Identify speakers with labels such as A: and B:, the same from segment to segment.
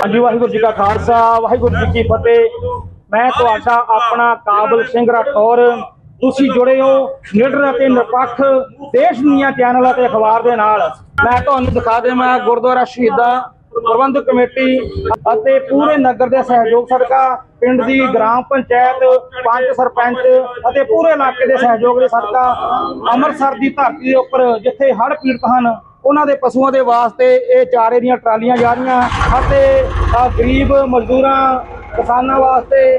A: ਹਾਂਜੀ, ਵਾਹਿਗੁਰੂ ਜੀ ਕਾ ਖਾਲਸਾ, ਵਾਹਿਗੁਰੂ ਜੀ ਕੀ ਫਤਿਹ। ਮੈਂ ਤੁਹਾਡਾ ਆਪਣਾ ਕਾਬਲ ਸਿੰਘ ਰਾਠੌਰ। ਤੁਸੀਂ ਜੁੜੇ ਹੋ ਨਿਡਰ ਅਤੇ ਨਿਰਪੱਖ ਦੇਸ਼ ਦੀਆਂ ਚੈਨਲ ਅਤੇ ਅਖਬਾਰ ਦੇ ਨਾਲ। ਮੈਂ ਤੁਹਾਨੂੰ ਦਿਖਾ ਦੇਵਾਂ ਗੁਰਦੁਆਰਾ ਸ਼ਹੀਦਾਂ ਪ੍ਰਬੰਧਕ ਕਮੇਟੀ ਅਤੇ ਪੂਰੇ ਨਗਰ ਦੇ ਸਹਿਯੋਗ ਸਦਕਾ, ਪਿੰਡ ਦੀ ਗ੍ਰਾਮ ਪੰਚਾਇਤ, ਪੰਚ ਸਰਪੰਚ ਅਤੇ ਪੂਰੇ ਇਲਾਕੇ ਦੇ ਸਹਿਯੋਗ ਦੇ ਸਦਕਾ ਅੰਮ੍ਰਿਤਸਰ ਦੀ ਧਰਤੀ ਦੇ ਉੱਪਰ ਜਿੱਥੇ ਹੜ੍ਹ ਪੀੜਤ ਹਨ, ਉਹਨਾਂ ਦੇ ਪਸ਼ੂਆਂ ਦੇ ਵਾਸਤੇ ਇਹ ਚਾਰੇ ਦੀਆਂ ਟਰਾਲੀਆਂ ਜਾ ਰਹੀਆਂ ਅਤੇ ਗਰੀਬ ਮਜ਼ਦੂਰਾਂ, ਕਿਸਾਨਾਂ ਵਾਸਤੇ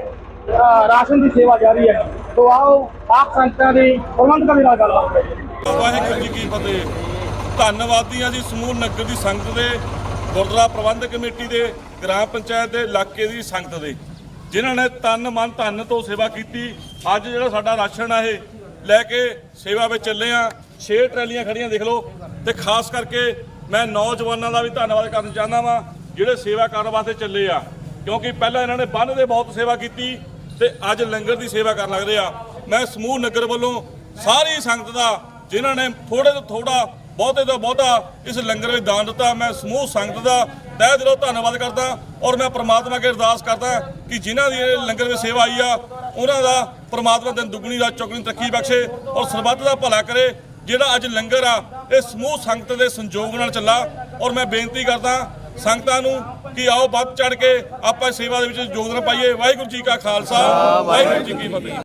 A: ਰਾਸ਼ਨ ਦੀ ਸੇਵਾ ਜਾਰੀ ਹੈ। ਸੋ ਆਓ, ਆਪ ਸੰਗਤਾਂ ਦੀ ਪ੍ਰਬੰਧਕਾਂ ਦੇ ਨਾਲ ਗੱਲਬਾਤ ਕਰੀਏ।
B: ਵਾਹਿਗੁਰੂ ਜੀ ਕੀ ਫਤਿਹ। ਧੰਨਵਾਦੀ ਹਾਂ ਜੀ ਸਮੂਹ ਨਗਰ ਦੀ ਸੰਗਤ ਦੇ ਗੁਰਦੁਆਰਾ ਪ੍ਰਬੰਧਕ ਕਮੇਟੀ ਦੇ ਗ੍ਰਾਮ ਪੰਚਾਇਤ ਦੇ ਇਲਾਕੇ ਦੀ ਸੰਗਤ ਦੇ, ਜਿਨ੍ਹਾਂ ਨੇ ਤਨ ਮਨ ਧਨ ਤੋਂ ਸੇਵਾ ਕੀਤੀ। ਅੱਜ ਜਿਹੜਾ ਸਾਡਾ ਰਾਸ਼ਨ ਆ ਇਹ ਲੈ ਕੇ ਸੇਵਾ ਵਿੱਚ ਚੱਲੇ ਆ। ਛੇ ਟਰਾਲੀਆਂ ਖੜੀਆਂ ਦੇਖ ਲਓ ਤੇ ਖਾਸ ਕਰਕੇ ਮੈਂ ਨੌਜਵਾਨਾਂ ਦਾ ਵੀ ਧੰਨਵਾਦ ਕਰਨਾ ਚਾਹੁੰਦਾ ਵਾਂ, ਜਿਹੜੇ ਸੇਵਾ ਕਰਨ ਵਾਸਤੇ ਚੱਲੇ ਆ। ਕਿਉਂਕਿ ਪਹਿਲਾਂ ਇਹਨਾਂ ਨੇ ਬੰਨ ਦੇ ਬਹੁਤ ਸੇਵਾ ਕੀਤੀ ਤੇ ਅੱਜ ਲੰਗਰ ਦੀ ਸੇਵਾ ਕਰਨ ਲੱਗਦੇ ਆ। ਮੈਂ ਸਮੂਹ ਨਗਰ ਵੱਲੋਂ ਸਾਰੀ ਸੰਗਤ ਦਾ, ਜਿਨ੍ਹਾਂ ਨੇ ਥੋੜੇ ਤੋਂ ਥੋੜਾ ਬਹੁਤੇ ਤੋਂ ਬਹੁਤਾ ਇਸ ਲੰਗਰ ਵਿੱਚ ਦਾਨ ਦਿੱਤਾ। ਮੈਂ ਸਮੂਹ ਸੰਗਤ ਦਾ ਤਹਿ ਦਿਲੋਂ ਧੰਨਵਾਦ ਕਰਦਾ ਔਰ ਮੈਂ ਪ੍ਰਮਾਤਮਾ ਅੱਗੇ ਅਰਦਾਸ ਕਰਦਾ ਕਿ ਜਿਨ੍ਹਾਂ ਦੀ ਇਹ ਲੰਗਰ ਵਿੱਚ ਸੇਵਾ ਆਈ ਆ, ਉਹਨਾਂ ਦਾ ਪ੍ਰਮਾਤਮਾ ਦਿਨ ਦੁੱਗਣੀ ਰਾਤ ਚੌਗਣੀ ਤਰੱਕੀ ਬਖਸ਼ੇ ਔਰ ਸਰਬੱਤ ਦਾ ਭਲਾ ਕਰੇ, ਜਿਹੜਾ ਅੱਜ ਲੰਗਰ ਆ, ਇਹ ਸਮੂਹ ਸੰਗਤ ਦੇ ਸੰਯੋਗ ਨਾਲ ਚੱਲਾ ਔਰ ਮੈਂ ਬੇਨਤੀ ਕਰਦਾ ਸੰਗਤਾਂ ਨੂੰ ਕਿ ਆਓ ਵੱਧ ਚੜ ਕੇ ਆਪਾਂ ਸੇਵਾ ਦੇ ਵਿੱਚ ਯੋਗਦਾਨ ਪਾਈਏ। ਵਾਹਿਗੁਰੂ ਜੀ ਕਾ ਖਾਲਸਾ, ਵਾਹਿਗੁਰੂ ਜੀ ਕੀ ਫਤਿਹ।